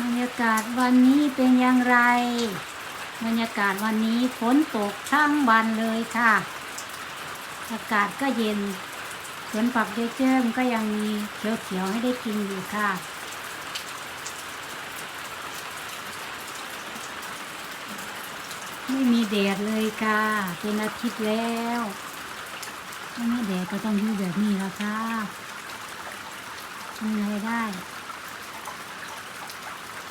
บรรยากาศวันนี้เป็นอย่างไร บรรยากาศวันนี้ฝนตกทั้งวันเลยค่ะ อากาศก็เย็นสวนผักเยเจิ้มก็ยังมีเขียวๆให้ได้กินอยู่ค่ะ ไม่มีแดดเลยค่ะ เป็นอาทิตย์แล้วไม่มีแดดก็ต้องอยู่แบบนี้แล้วค่ะทำไงได้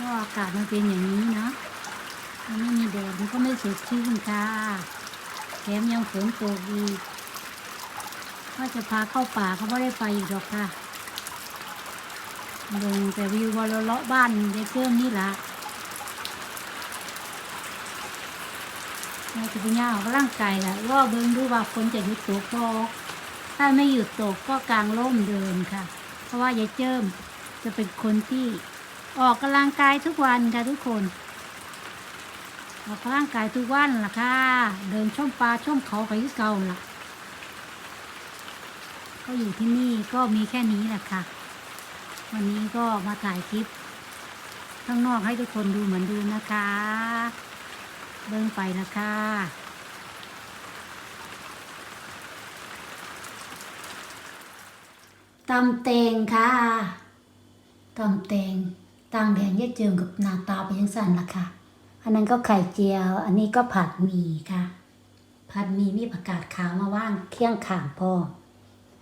เพราะอากาศมันเป็นอย่างนี้นะมันไม่มีแดดมันก็ไม่สดชื่นค่ะแถมยังฝนตกอีกว่าจะพาเข้าป่าเขาไม่ได้ไปอีกหรอกค่ะลงแต่วิววอลเลาะบ้านในเกิ้มนี่แหละเราจะไปย่างออกกำลังกายแหละว่าเบิ่งดูว่าฝนจะหยุดตกบ่ถ้าไม่หยุดตกก็กลางร่มเดินค่ะ เพราะว่ายายเจิมจะเป็นคนที่ ออกกำลังกายทุกวันค่ะทุกคน ออกกำลังกายทุกวันล่ะค่ะ เดินช่องปลาช่องเขาไปที่เก่าล่ะ ก็อยู่ที่นี่ก็มีแค่นี้แหละค่ะ วันนี้ก็มาถ่ายคลิป ข้างนอกให้ทุกคนดูเหมือนดูนะคะ เดินไปละค่ะตำเตงค่ะตำเตง ต่างแดนเยดเจิมกับนาตาไปยังสั่นละค่ะ อันนั้นก็ไข่เจียว อันนี้ก็ผัดหมี่ค่ะ ผัดหมี่มีผักกาดขาวมาว่างเคี่ยงข่างพอ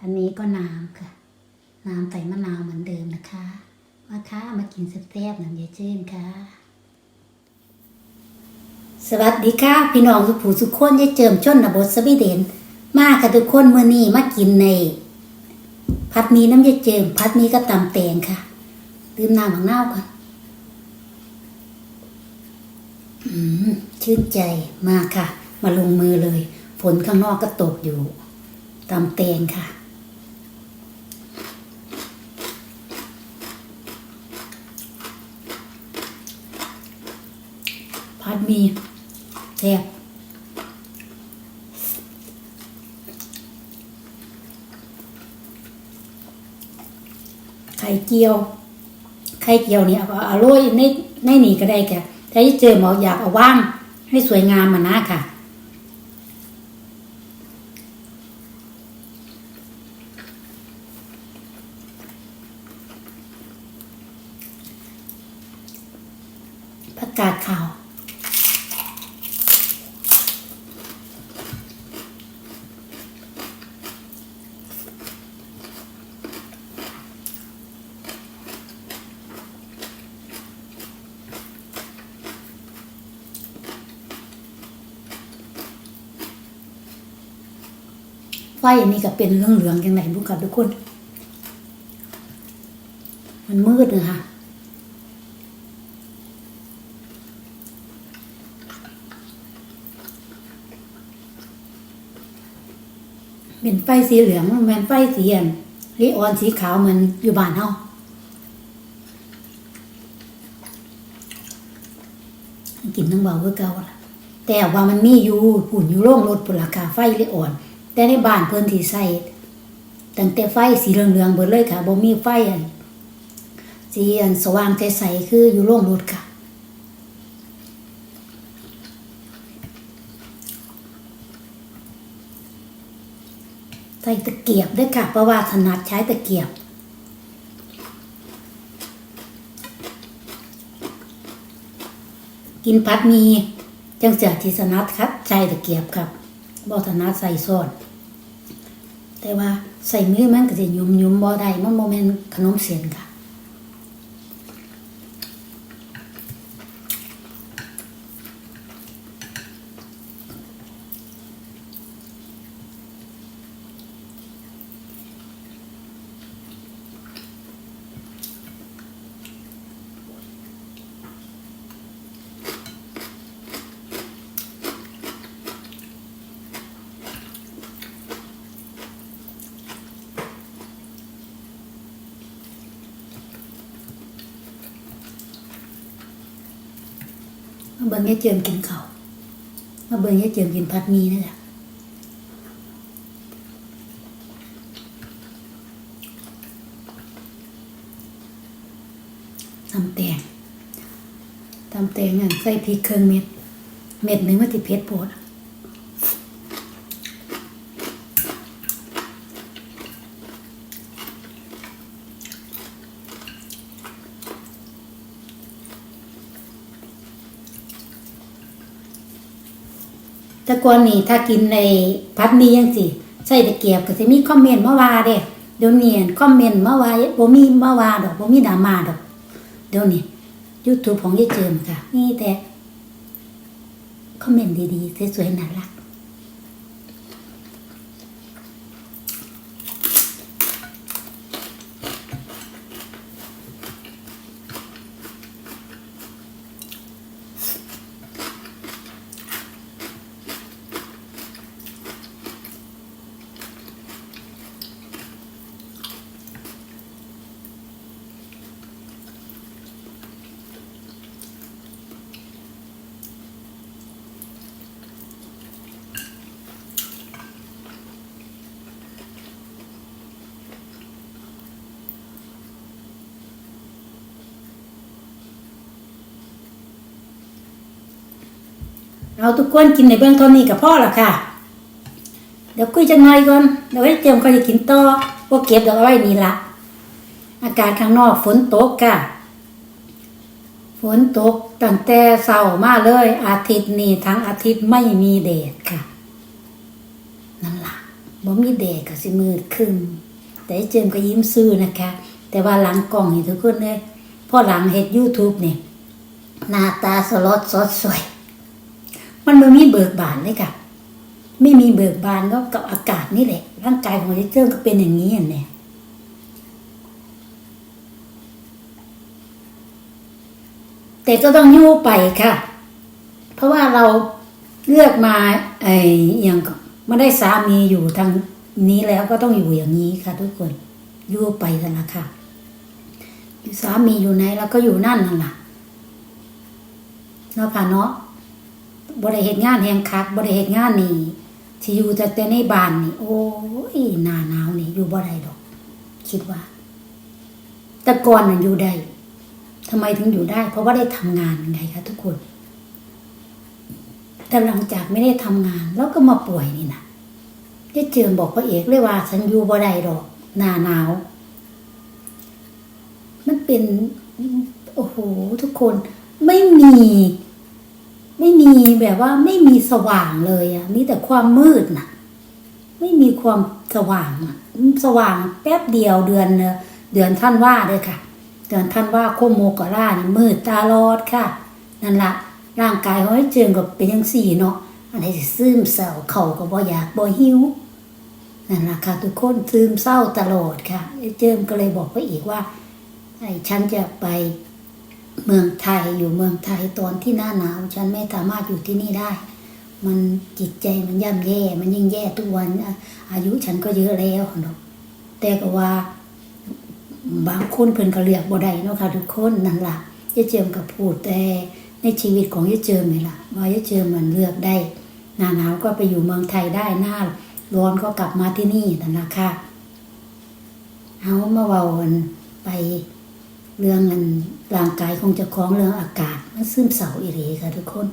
อันนี้ก็น้ำค่ะ น้ำใส่มะนาวเหมือนเดิมนะคะ มาค่ะมากินแซ่บๆน้ำเยายเจิมค่ะ สวัสดีค่ะ พี่น้องสุผูสุขคนยายเจิมชนบทสวีเดน มาค่ะทุกคนเมื้อนี้มากินในผัดหมีน้ำยายเจิมผัดหมีก็ตำแตงค่ะ ดื่มน้ำของเน่าก่อนอชื่นใจมากค่ะ มาลงมือเลย ฝนข้างนอกก็ตกอยู่ตำแตงค่ะผัดมีแซ่บไข่เจียว ไข่เจียวเนี่ยเอาเอาโรยในในนี่ก็ได้ค่ะถ้าที่เจอหมออยากเอาว่างให้สวยงามมานะค่ะ ผักกาดขาว ไฟอั นนี้ก็เป็นเหลืองอย่างไรบุกับทุกคน มันมืดนะคะเป็นไฟสีเหลืองมันเป็นไฟสีอันลีออนสีขาวเหมือนอยู่บ้านเฮากินทั้งเบาคือเก่าละแต่ว่ามันมีอยู่หุ่นอยู่โรงรถปุราคาไฟลีออน แต่ในบ้านเพิ่นที่ใส่ตั้งแต่ไฟสีเหลืองๆเบิดเลยค่ะบ่มีไฟอันสีอันสว่างใสๆคืออยู่โรงรถค่ะใส่ตะเกียบด้วยค่ะเพราะว่าถนัดใช้ตะเกียบกินพัดมีจังเสียที่สนัดครับใช้ตะเกียบครับบ่ถนัดใส่ซอส แต่ว่าใส่มือมันก็จะยุ่มยุ่มๆบ่ได้มันโมเมนขนมเสียนค่ะ เบิ่งยายเจิมกินข้าวมาเบิ่งยายเจิมกินผัดหมีนี่แหละตำแตงตำแตงอะใส่พริกเครื่องเม็ด เม็ดหนึ่งมันติเพชรโปวด ต่ก่อนนี่ถ้ากินในพัดนี้ยังสิใส่ตะเกียบก็จะมีคอมเมนต์มาว่าเด้เดี๋ยวนี้คอมเมนต์มาว่าบ่มีมาว่าดอกบ่มีดราม่าดอก เดี๋ยวนี้ YouTube ของยายเจิมค่ะ นี่แต่คอมเมนต์ดีๆสวยๆน่ารัก เราทุกคนกินในเบื้องต้นนี้กับพ่อละค่ะ เดี๋ยวคุยจังไงก่อนเดี๋ยวให้เตรียมก็จะกินต่อพวกเก็บเดี๋ยวเอาไว้นี่ละอากาศข้างนอกฝนตกค่ะ ฝนตกตั้งแต่เช้ามาเลย อาทิตย์นี้ทั้งอาทิตย์ไม่มีแดดค่ะ นั่นล่ะบ่มีแดดก็สิมืดครึ้มแต่ไอ้เจมก็ยิ้มซื่อนะคะ แต่ว่าหลังกล้องเห็นทุกคนเลยพ่อหลังเฮ็ด YouTube เนี่ยหน้าตาสลดสดสวย มันไม่มีเบิกบานเลยค่ะ ไม่มีเบิกบานก็กับอากาศนี่แหละ ร่างกายของเจ้าก็เป็นอย่างนี้อะเนี่ยแต่ก็ต้องยู่ไปค่ะ เพราะว่าเราเลือกมาไอ้อย่างไม่ได้สามีอยู่ทางนี้แล้วก็ต้องอยู่อย่างนี้ค่ะ ทุกคนยู่ไปกันละค่ะสามีอยู่ไหนเราก็อยู่นั่นนั่นแหละเนาะค่ะเนาะ บริเหตุงานแห่งคักบริเหตุงานนี่ที่อยู่แต่แต่ในบ้านนี่ โอ้ยหนาหนาวนี่อยู่บ่ได้ดอก คิดว่า แต่ก่อนน่ะอยู่ได้ทำไมถึงอยู่ได้ เพราะว่าได้ทำงานไงคะทุกคน แต่หลังจากไม่ได้ทำงาน แล้วก็มาป่วยนี่นะได้เจอบอกพระเอกเลยว่า ฉันอยู่บ่ได้ดอก หนาหนาว มันเป็น โอ้โห ทุกคนไม่มี ไม่มีแบบว่าไม่มีสว่างเลยอะมีแต่ความมืดน่ะไม่มีความสว่างอะสว่างแป๊บเดียวเดือนเดือนท่านว่าเลยค่ะ เดือนท่านว่าโคโมกรานี่มืดตาลอดค่ะ นั่นละร่างกายเขาให้เจิงกับเป็นยังสี่เนาะอันไหนซึมเศร้าเข่าก็บ่อยากบ่หิวนั่นละค่ะทุกคนซึมเศร้าตลอดค่ะไอ้เจิมก็เลยบอกไปอีกว่าไอ้ฉันจะไป เมืองไทยอยู่เมืองไทยตอนที่หน้าหนาว ฉันไม่สามารถอยู่ที่นี่ได้ มันจิตใจมันย่ำแย่ มันยิ่งแย่ทุกวันอะอายุฉันก็เยอะแล้วเนาะแต่ก็ว่า บางคนเพิ่นก็เรียกบ่ได้เนาะค่ะทุกคนนั่นล่ะยายเจิมก็พูดแต่ในชีวิตของยายเจิมนี่ล่ะว่ายายเจิมมันเลือกได้ หน้าหนาวก็ไปอยู่เมืองไทยได้หน้าร้อนก็กลับมาที่นี่นั่นล่ะค่ะเอามาเว้ากันไป เรื่องเงินร่างกายของเจ้าของเรื่องอากาศมันซึมเศร้าอีหลีค่ะทุกคน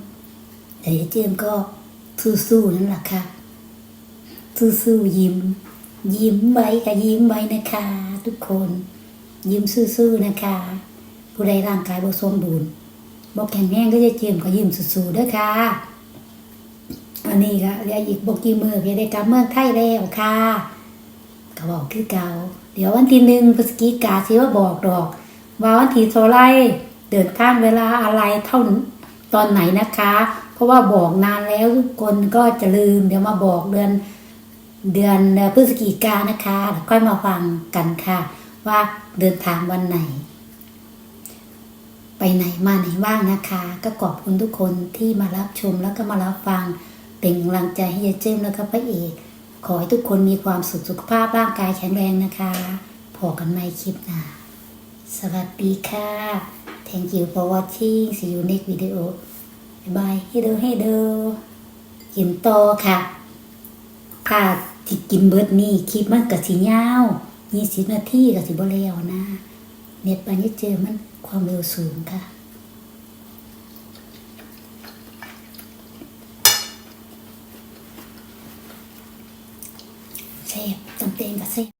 แต่ยายเจมส์ก็สู้ๆนั่นแหละค่ะสู้ๆยิ้ม ยิ้มไว้ค่ะยิ้มไว้นะคะ ทุกคน ยิ้มสู้ๆนะคะ ผู้ใดร่างกายบ่สมบูรณ์บอกแข็งแรงก็จะเจมก็ยิ้มสู้ๆด้อค่ะอันนี้ก็เหลืออีกบกี่มือเพียงได้กลับเมืองไทยแล้วค่ะก็บอกคือเก่าเดี๋ยววันที่หนึ่งพฤศจิกาสิว่าบอกดอก วาวันที่เท่าไรเดินทางเวลาอะไรเท่าตอนไหนนะคะ เพราะว่าบอกนานแล้วทุกคนก็จะลืม เดี๋ยวมาบอกเดือนเดือนพฤศจิกานะคะแล้วค่อยมาฟังกันค่ะ ว่าเดินทางวันไหน ไปไหนมาไหนบ้างนะคะ ก็ขอบคุณทุกคนที่มารับชมแล้วก็มารับฟังเป็นกำลังใจให้ยายเจมแล้วก็พระเอกขอให้ทุกคนมีความสุขสุขภาพร่างกายแข็งแรงนะคะพอกันใหมคลิปหน้า สวัสดีค่ะ thank you for watching see you next video bye bye เฮโดเฮโดกินต่อค่ะ ถ้าที่กินเบิร์ดนี่คลิปมันกระสียาวยี่สิบนาทีกระสิบเแล้วนะ เน็ตปานนี้เจอมันความเร็วสูงค่ะเซฟจำเต็มกับเซฟ